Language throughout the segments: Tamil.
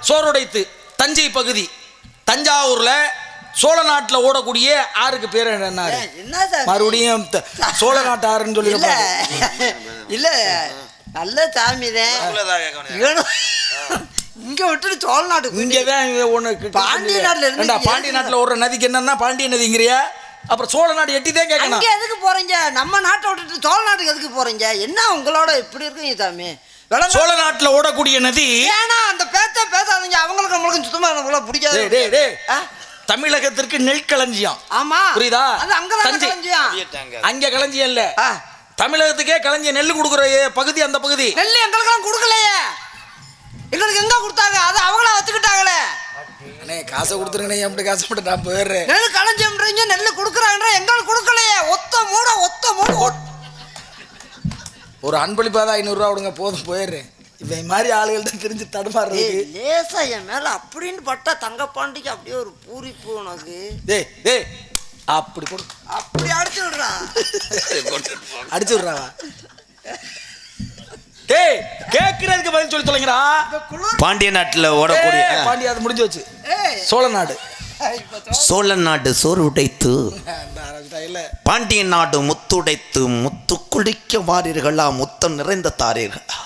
சோறுடைத்து தஞ்சை பகுதி. தஞ்சாவூர்ல சோழ நாட்டுல ஓடக்கூடிய ஆறுக்கு பேர் என்ன? மறுபடியும் சோழ நாட்டு ஆறுன்னு சொல்லி இல்ல. நல்ல சாமி இங்க விட்டுட்டு சோழ நாட்டுக்கு இங்க ஒண்ணு கு- பாண்டிய நாட்டுல இருந்து பாண்டிய நாட்டுல ஓடுற நதிக்கு என்னன்னா பாண்டிய நதிங்கிறியா? அப்புறம் சோழ நாடு எட்டிதான் கேட்கணும். அங்க எதுக்கு போறீங்க? நம்ம நாட்டை விட்டுட்டு சோழ நாட்டுக்கு எதுக்கு போறீங்க? என்ன உங்களோட இப்படி இருக்கீங்க சாமி? சோழ நாட்டுல ஓடக்கூடிய நதி ஏன்னா அந்த பேச்ச பேசாதீங்க? அவங்களுக்கு நம்மளுக்கும் சுத்தமா நம்மள பிடிக்காது. டேய், டேய், டேய். ஆ? தமிழகத்திற்கு நெற்களஞ்சியம் ஆமா. புரியுதா? அது அங்கதான் தஞ்சை. களஞ்சியம். அங்க களஞ்சியம் இல்ல. தமிழகத்துக்கே களஞ்சியம் நெல் கொடுக்குற ஏ- பகுதி அந்த பகுதி. நெல் எங்களுக்கெல்லாம் கொடுக்கலையே. எங்களுக்கு எங்க கொடுத்தாங்க? அதை அவங்களா வச்சுக்கிட்டாங்களே. அண்ணே காசை கொடுத்துருங்கண்ணே எப்படி காசை மட்டும் நான் போயிடுறேன். நெல் களஞ்சியம்ன்றீங்க நெல் கொடுக்குறாங்கன்ற எங்களுக்கு கொடுக்கலையே. ஒத்த மூட ஒத்த மூட. ஒரு அன்பளிப்பாக தான் ஐநூறுரூவா விடுங்க போதும் போயிடுறேன். இவன் மாதிரி ஆளுகள்ட்ட தெரிஞ்சு தடுமாறுறதுக்கு. ஏய், லேசா என் மேல அப்படின்னு பட்டா தங்கப்பாண்டிக்கு அப்படியே ஒரு பூரிப்பு உனக்கு. டேய் டேய் அப்படி கொடு. அப்படி அடிச்சு விடுறா. அடிச்சு விட்றாவா? டேய் கேட்கறதுக்கு பதில் சொல்லி தொலைங்கடா. பாண்டிய நாட்டில் ஓடக்கூடிய ஏய், பாண்டி அது முடிஞ்சு வச்சு சோழ நாடு. சோழ நாடு சோறு உடைத்து. பாண்டிய நாடு முத்துடைத்து முத்து குளிக்க வாரீர்களா முத்தம் நிறைந்த தாரீர்களா?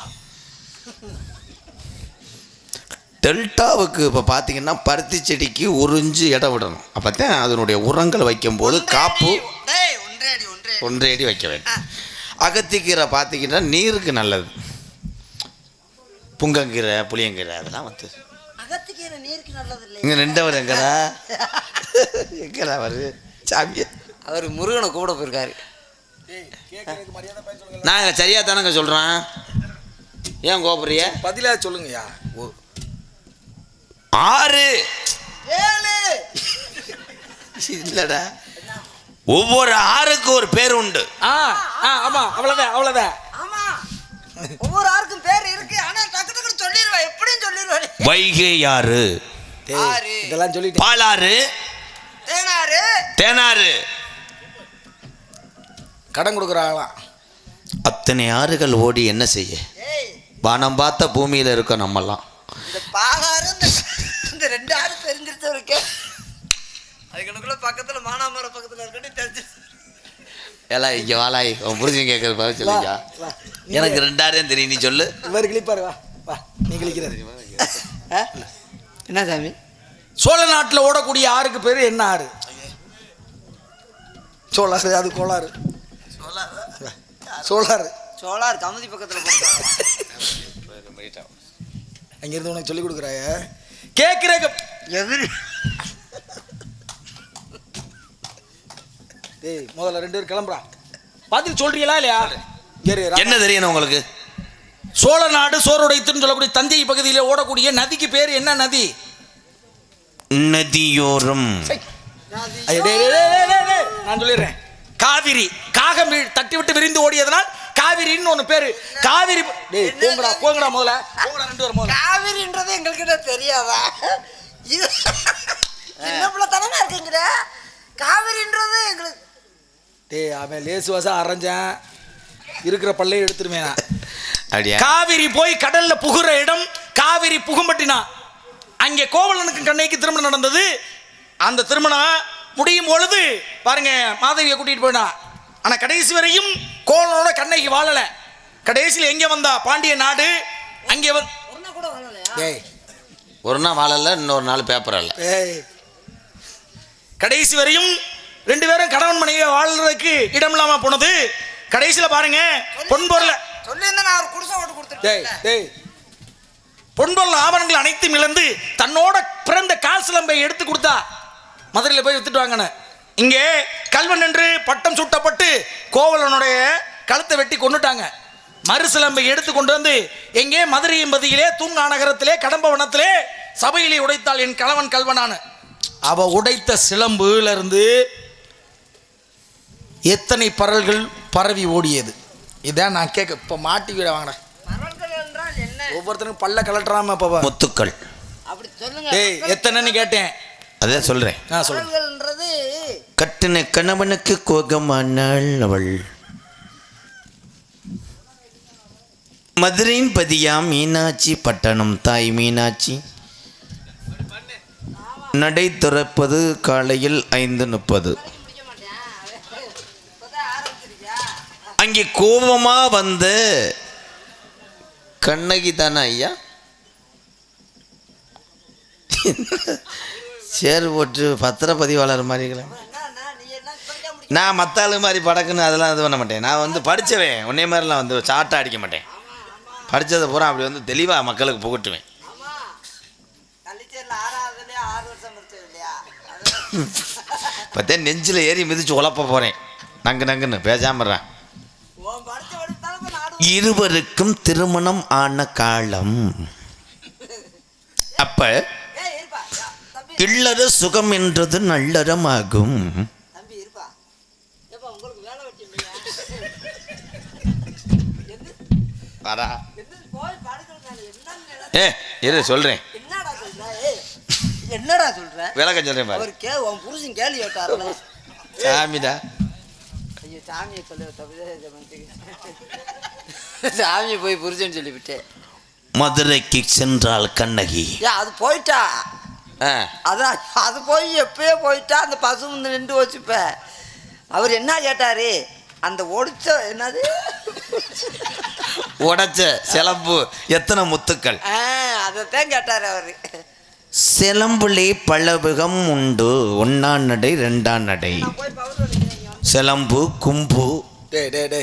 டெல்டாவுக்கு இப்போ பார்த்தீங்கன்னா பருத்தி செடிக்கு உறிஞ்சு இடம் விடணும். அப்போ தான் அதனுடைய உரங்கள் வைக்கும்போது காப்பு டேய் ஒன்றே அடி ஒன்றே அடி. ஒன்றே அடி வைக்க வேண்டும். அகத்திக்கீரை பார்த்தீங்கன்னா நீருக்கு நல்லது. புங்கங்கீரை புளியங்கீரை அதெல்லாம் வந்து. இங்கே நின்றவர் எங்கடா? எங்கடா வருது சாமியை. அவர் முருகனை கூட போயிருக்காரு. நாங்கள் சரியாக தானங்க சொல்கிறோம் ஏன் கோபுரிய? பதிலா சொல்லுங்கய்யா. ஆறு. ஏழு. இல்லைடா. ஒவ்வொரு ஆறுக்கு ஒரு பேர் உண்டு. ஆ ஆ ஆமா அவ்வளவுதான் அவ்வளவுதான். ஆமா. ஒவ்வொரு ஆருக்கும் பேர் இருக்கு. ஆனா டக்கு டக்குன்னு சொல்லிடுவேன் எப்படியும் சொல்லிடுவேன் வைகை ஆறு. இதெல்லாம் சொல்லிட்டேன். பாலாறு. தேனாரு தேனாறு. கடன் கொடுக்குறாங்களாம். அத்தனை ஆறுகள் ஓடி என்ன செய்ய? வானம் பார்த்த பூமியில் இருக்கோம் நம்மெல்லாம். இந்த பாலாறு இந்த இந்த ரெண்டு ஆறு தெரிஞ்சிருச்சு இருக்கு அதுக்கணுக்குள்ள பக்கத்துல மானாமரம் பக்கத்துல இருக்கட்டும் தெரிஞ்சு ஏலா இங்கே வாலாய் உன் புரிஞ்சு கேட்கறது பதில் சொல்லுங்க வா. எனக்கு ரெண்டாயிரம் தெரியும் நீ சொல்லு. இவர் கிளிப்பாரு வா வா நீ கிளிக்கிறது என்ன சாமி? சோழ நாட்டுல ஓடக்கூடிய ஆறுக்கு பேரு என்ன ஆறு? சோழாறு அது கோளாறு. சோழாறு. சோலார் கமதி பக்கத்துல போட்டாங்க. அங்கிருந்து உனக்கு சொல்லி கொடுக்குறாய. கேட்கிற எதிரி. டேய் முதல்ல ரெண்டு பேரும் கிளம்புறா. பதில் சொல்றீங்களா இல்லையா? என்ன தெரியணும் உங்களுக்கு? சோழ நாடு சோறுடைத்துன்னு சொல்லக்கூடிய தஞ்சை பகுதியில் ஓடக்கூடிய நதிக்கு பேர் என்ன நதி? நதியோரம். நான் சொல்லிடுறேன். காவிரி. காகம் தட்டி விட்டு விரிந்து ஓடியதனால் காவிரின்னு ஒன்று பேரு. காவிரி டேய் போங்கடா போங்கடா முதல்ல. போங்கடா ரெண்டு பேரும் முதல்ல. காவிரின்றது எங்கள்கிட்ட தெரியாதா? இது சின்ன பிள்ளை தானே இருக்கீங்கிற. காவிரின்றது எங்களுக்கு டேய் அவன் லேசு வாசம் அரைஞ்சேன். இருக்கிற பல்லையும் எடுத்துருவேன் நான். அப்படியா? காவிரி போய் கடல்ல புகுற இடம் காவிரி புகும்பட்டினா. அங்கே கோவலனுக்கு கண்ணைக்கு திருமணம் நடந்தது. அந்த திருமணம் முடியும் பொழுது பாருங்க மாதவியை கூட்டிட்டு போயினா ஆனா கடைசி வரையும் கோவலனோட கண்ணைக்கு வாழல. கடைசியில் எங்க வந்தா? பாண்டிய நாடு. அங்கே வந்து டேய் ஒரு நாள் வாழல இன்னொரு நாள் பேப்பர் அல்ல. ஏய் கடைசி வரையும் ரெண்டு பேரும் கணவன் மனைவி வாழ்றதுக்கு இடம் இல்லாம போனது. கடைசியில பாருங்க பொன்பொருள சொல்லியிருந்தா நான் ஒரு குடிசை ஓட்டு டேய் கொடுத்துருக்கேன் டேய் பொன்பொருள் ஆபரணங்கள் அனைத்தும் இழந்து தன்னோட பிறந்த கால் சிலம்பை எடுத்து கொடுத்தா. மதுரையில் போய் வித்துட்டு வாங்கினேன். இங்கே கல்வன் என்று பட்டம் சூட்டப்பட்டு கோவலனுடைய கழுத்தை வெட்டி கொண்டுட்டாங்க மறு சிலம்பை எடுத்து கொண்டு வந்து எங்கே மதுரை என்பதிலே தூங்கா நகரத்திலே கடம்பவனத்திலே சபையிலே உடைத்தாள் என் கணவன் கல்வனான. அவ உடைத்த சிலம்புல இருந்து எத்தனை பரல்கள் பரவி ஓடியது? இதான் நான் கேட்க இப்போ மாட்டி வீட வாங்கினேன். மரங்கள் என்றால் என்ன? ஒவ்வொருத்தனுக்கும் பல்ல கலட்டுறாம இப்போ முத்துக்கள். அப்படி சொல்லுங்க டேய் எத்தனைன்னு கேட்டேன். அதான் சொல்றேன். நான் சொல்லுங்க. மரங்கள்ன்றது கட்டின கணவனுக்கு கோகமானாள் அவள். மதுரையின் பதியா மீனாட்சி பட்டணம் தாய் மீனாட்சி. நடை திறப்பது காலையில் ஐந்து முப்பது. அங்கே கோபமா வந்த கண்ணகி தானே ஐயா? சேர் போட்டு பத்திரப்பதிவாளர் மாதிரி நான் மற்ற ஆளு மாதிரி படக்குன்னு அதெல்லாம் இது பண்ண மாட்டேன். நான் வந்து படித்தவேன் உன்னே மாதிரிலாம் வந்து சாட்டை அடிக்க மாட்டேன். படித்ததை பூரா அப்படி வந்து தெளிவாக மக்களுக்கு புகட்டுவேன். ஆமா பார்த்தே நெஞ்சில் ஏறி மிதிச்சு உழப்ப போகிறேன் நங்கு நங்குன்னு பேசாமறேன் இருவருக்கும் திருமணம் ஆன காலம். அப்போ இல்லற சுகம் என்றது நல்லறமாகும். வரா ஏ இரு சொல்றேன். என்னடா சொல்ற? ஏய் என்னடா சொல்ற? விளக்கம் சொல்றேன் பாரு. அவர் கே உன் புருஷன் கேள்வி கேட்டாருல. சாமிடா. ஐயோ சாமியை சொல்லி தப்பு சாமியை போய் புருஷன் சொல்லிவிட்டேன் மதுரைக்கு சென்றால் கண்ணகி. அது போயிட்டா? அதான் அது போய் எப்பயோ போயிட்டா அந்த பசு வந்து நின்று வச்சுப்ப. அவர் என்ன கேட்டாரு? அந்த ஒடிச்ச என்னது? உடைச்ச சிலம்பு எத்தனை முத்துக்கள்? ஆ அதைத்தான் கேட்டார் அவரு. சிலம்புலே பலவகம் உண்டு ஒன்னாம் நடை ரெண்டாம் நடை. சிலம்பு கும்பு டே டே டே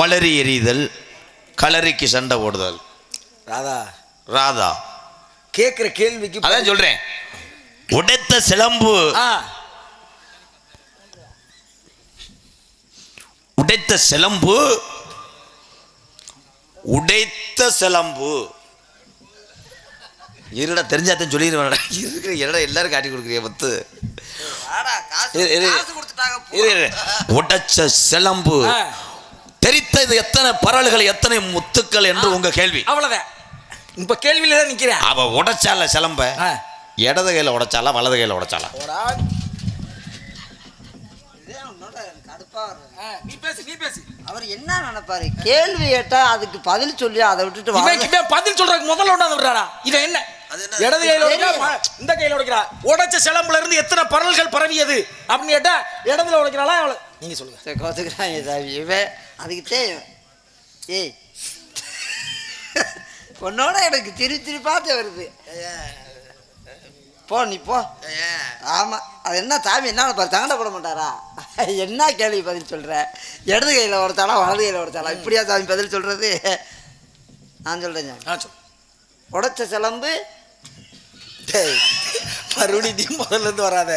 வளரி எறிதல் களரிக்கு சண்டை ஓடுதல் ராதா. ராதா. கேட்குற கேள்விக்கு அதான் சொல்றேன். உடைத்த சிலம்பு. ஆ. உடைத்த சிலம்பு. உடைத்த சிலம்பு. இருடா தெரிஞ்சாத்தான் சொல்லிடுவேன். இருக்கிற என்னடா எல்லாரும் காட்டி கொடுக்குறிய பத்து. உடைச்ச சிலம்பு. ஆ, தெரித்தது எத்தனை பரல்கள் எத்தனை முத்துக்கள் என்று உங்க கேள்வி. அவ்வளவுதான். இப்ப கேள்வியில தான் நிக்கிறேன். அவ உடைச்சால சிலம்ப. ஆ. இடது கையில உடைச்சாலா வலது கையில உடைச்சாலா. இதே அவர் என்ன நினைப்பாரு? கேள்வி கேட்டா அதுக்கு பதில் சொல்லி அதை விட்டுட்டு பதில் சொல்றதுக்கு முதல்ல ஒண்ணாந்து விடுறாரா? இவன் என்ன? இடது கையில இந்த கையில உடைக்கிறா. உடைச்ச சிலம்புல இருந்து எத்தனை பரல்கள் பரவியது அப்படின்னு கேட்டா இடத்துல உடைக்கிறாளா அவளை நீங்க சொல்லுங்க. கோத்துக்கிறாங்க இவன் அதுக்கிட்டே இவன். ஏய். உன்னோட எனக்கு திரு திருப்பாத்து வருது. போ நீ போ. ஆமா அது என்ன சாமி என்ன பாரு சங்கடப்பட மாட்டாரா? என்ன கேள்வி பதில் சொல்ற? இடது கையில் உடைச்சாலா வலது கையில் உடைச்சாலா இப்படியா சாமி பதில் சொல்றது? நான் சொல்லு உடைச்ச சிலம்பு. டேய், மறுபடியும் நீ முதல்ல இருந்து வராத.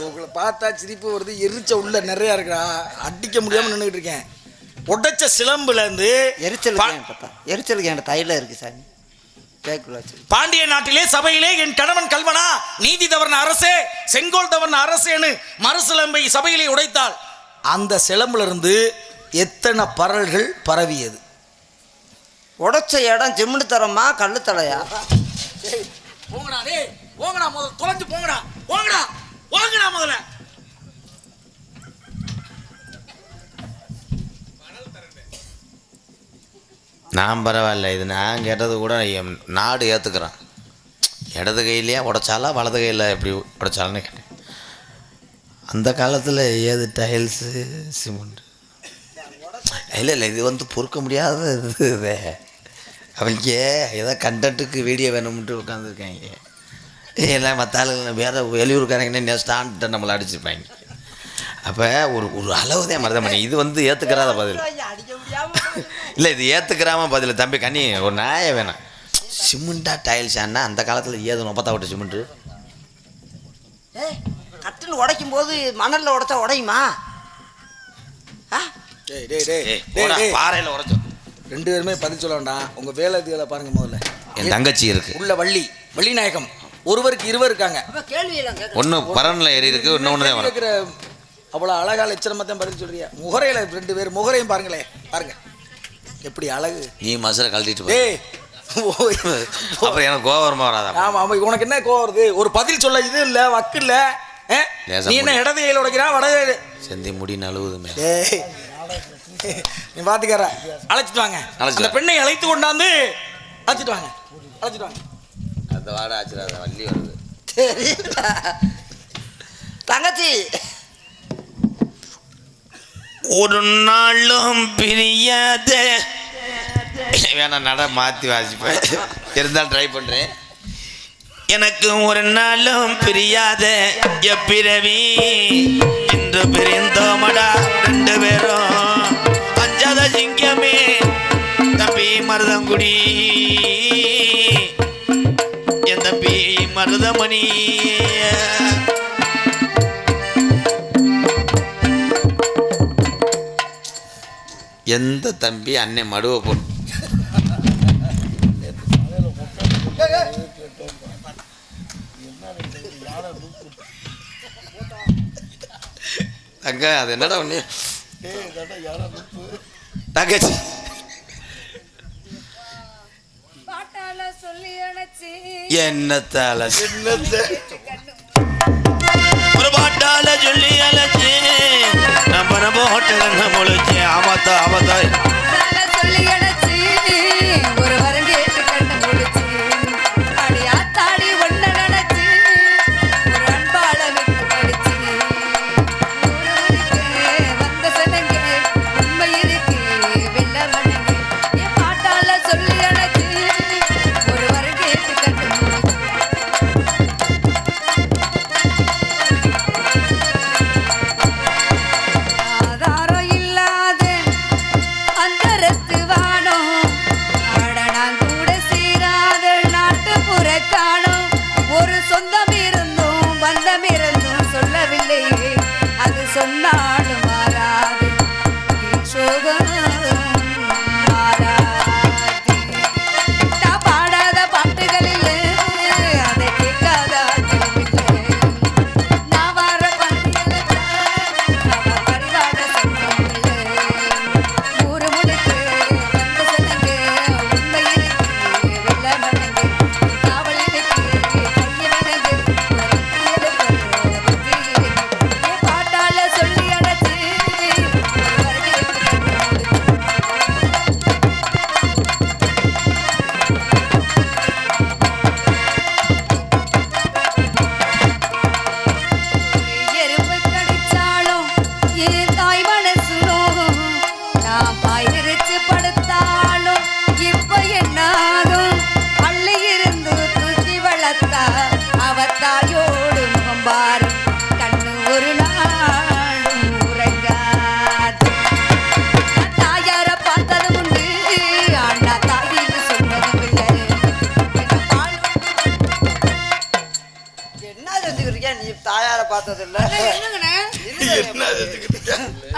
உங்களை பார்த்தா சிரிப்பு வருது எரிச்ச உள்ள நிறைய இருக்குடா. அடிக்க முடியாம நின்றுட்டு இருக்கேன். உடைச்ச சிலம்புல இருந்து எரிச்சலுக்கு பா- ஏன் பார்த்தா எரிச்சலுக்கு என் தைல இருக்கு சாமி? பாண்டிய நாட்டிலே சபையிலே என் கணவன் கல்வனா நீதி தவறின அரசே செங்கோல் தவறின அரசேன்னு மறுசிலம்பை சபையிலே உடைத்தாள். அந்த சிலம்புல இருந்து எத்தனை பரல்கள் பரவியது? உடைச்ச இடம் சிமெண்ட் தரமா கல்லு தலையா? போங்கடா டேய் போங்கடா முதல்ல தொலைஞ்சு போங்கடா போங்கடா போங்கடா முதல்ல. நான் பரவாயில்ல இது நான் கேட்டது கூட என் நாடு ஏற்றுக்கிறேன் இடது கையிலையா உடைச்சாலா வலது கையில் எப்படி உடைச்சாலான்னு கேட்டேன். அந்த காலத்தில் ஏது டைல்ஸு சிமெண்ட் இல்லை இல்லை இது வந்து பொறுக்க முடியாத இது இது. அவங்க ஏதோ கண்டென்ட்டுக்கு வீடியோ வேணும்ன்ட்டு உட்காந்துருக்காங்க எல்லாம் மற்ற ஆளுங்க வேறு வெளியூருக்காரங்கன்னா ஸ்டாண்ட்ட நம்மளை அடிச்சிருப்பாங்க. அப்போ ஒரு ஒரு அளவு தான் மருதம் இது வந்து ஏற்றுக்கிறாத பதில். அடிக்க இல்லை இது ஏற்றுக்கிறாம பதில். தம்பி கண்ணி ஒரு நாய வேணாம். சிமெண்டா டைல்ஸ் அண்ணா அந்த காலத்தில் ஏது நொப்பத்தா விட்ட சிமெண்ட்டு ஏய் கட்டுன்னு உடைக்கும் போது மணல்ல உடைச்சா உடையுமா. பாறையில் உடச்சோம் ரெண்டு பேருமே பதில் சொல்ல வேண்டாம் உங்க வேலை இதுகளை பாருங்க முதல்ல. என் தங்கச்சி இருக்கு. உள்ள வள்ளி வள்ளி நாயகம் ஒருவருக்கு இருவர் இருக்காங்க. அப்ப கேள்வி எல்லாம் கேட்க ஒன்று பரனில் ஏறி இருக்கு இன்னொன்று இருக்கிற அவ்வளோ அழகா லட்சணமா தான் பதில் சொல்றியா? முகரையில ரெண்டு பேர் முகரையும் பாருங்களேன். பாருங்க. எப்படி அழகு? நீ மசுரை கழட்டிட்டு ஓய். அப்புறம் எனக்கு கோவரமா வராதா? ஆமா ஆமா உனக்கு என்ன கோவம் வருது? ஒரு பதில் சொல்ல இது இல்ல வக்கு இல்ல நீ என்ன முடி. இடது கையில உடைக்கிறா? வட செந்தி முடி நழுவுதுமே. நீ பாத்துக்கார அழைச்சிட்டு வாங்க. அந்த. பெண்ணை அழைத்து கொண்டாந்து அழைச்சிட்டு வாங்க. அழைச்சிட்டு வாங்க. அந்த வாட ஆச்சுடா வள்ளி வருது. தெரியல. தங்கச்சி. ஒரு நாளும் பிரியாத. வேணாம் நட மாற்றி வாசிப்பேன் இருந்தாலும் ட்ரை பண்ணுறேன் எனக்கு ஒரு நாளும் பிரியாத. எப்பிரவி இன்று பிரிந்தோமடா ரெண்டு பேரும். அஞ்சாத சிங்கமே தம்பி மருதங்குடி. என் தம்பி மருதமணி எந்த தம்பி அன்னை மடுவை போட்டு தங்க அது என்னடா ஒண்ணு தங்கச்சி. பாட்டால சொல்லி அணைச்சி. என்னத்தால? ஒரு பாட்டால சொல்லி அழைச்சி நம்ம நம்ம போட்டு முழிச்சு ஆமாத்தா ஆமாத்தா அது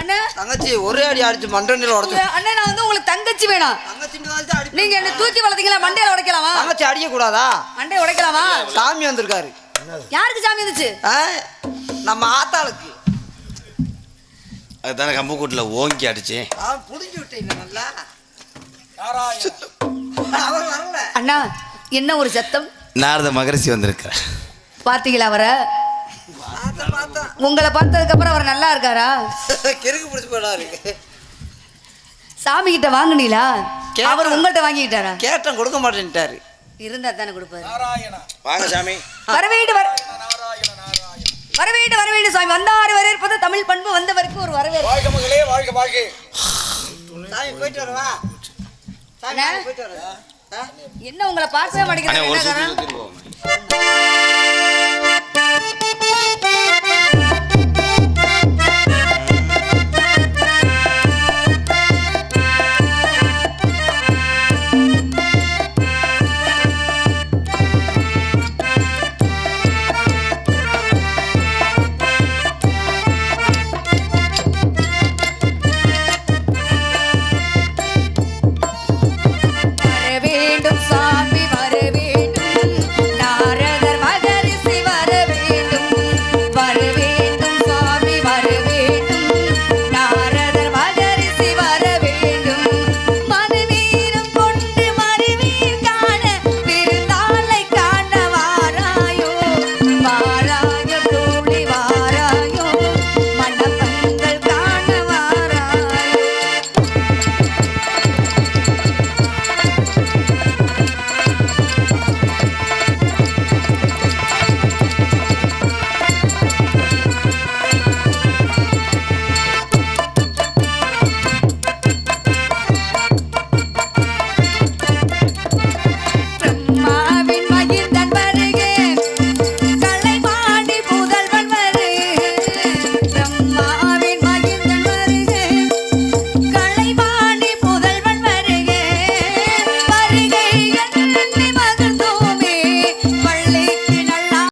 அண்ணா. தங்கச்சி ஒரே அடி அடிச்சு மண்டனில் உடச்சு. அண்ணா நான் வந்து உங்களுக்கு தங்கச்சி வேணாம். தங்கச்சி தான் அடி நீங்க என்ன தூக்கி வளர்த்தீங்களா? மண்டையில உடைக்கலாமா? தங்கச்சி அடிக்க கூடாதா? மண்டையை உடைக்கலாமா? சாமி வந்திருக்காரு. யாருக்கு சாமி இருந்துச்சு ஆ? நம்ம ஆத்தாளுக்கு. அதுதானே கம்புக்கூட்டில் ஓங்கி அடிச்சேன் ஆ புடிஞ்சு விட்டீங்க நல்லா. அவர் வரல. அண்ணா என்ன ஒரு சத்தம்? நாரத மகரிஷி வந்திருக்கிறேன் பார்த்தீங்களா அவரை? உங்களை பார்த்ததுக்கு அப்புறம் அவர் நல்லா இருக்காரா? கிறுக்கு பிடிச்சி போயிடாரு சாமி கிட்ட வாங்குனீங்களா. அவர் உங்கள்கிட்ட வாங்கிட்டாரா கேட்டேன் கொடுக்க மாட்டேன்ட்டாரு. இருந்தா தானே கொடுப்பாரு. வாங்க சாமி. வரவேண்டு வர வரவேண்டு வரவேண்டு சுவாமி வந்தாரு வரவேற்பது தமிழ் பண்பு வந்தவருக்கு ஒரு வரவேற்பு. வாழ்க மகளே வாழ்க வாழ்க. சாமி போயிட்டு வரவா? சாமி. போயிட்டு வரேன் ஆ? என்ன உங்களை பார்க்கவே அண்ணே ஒரு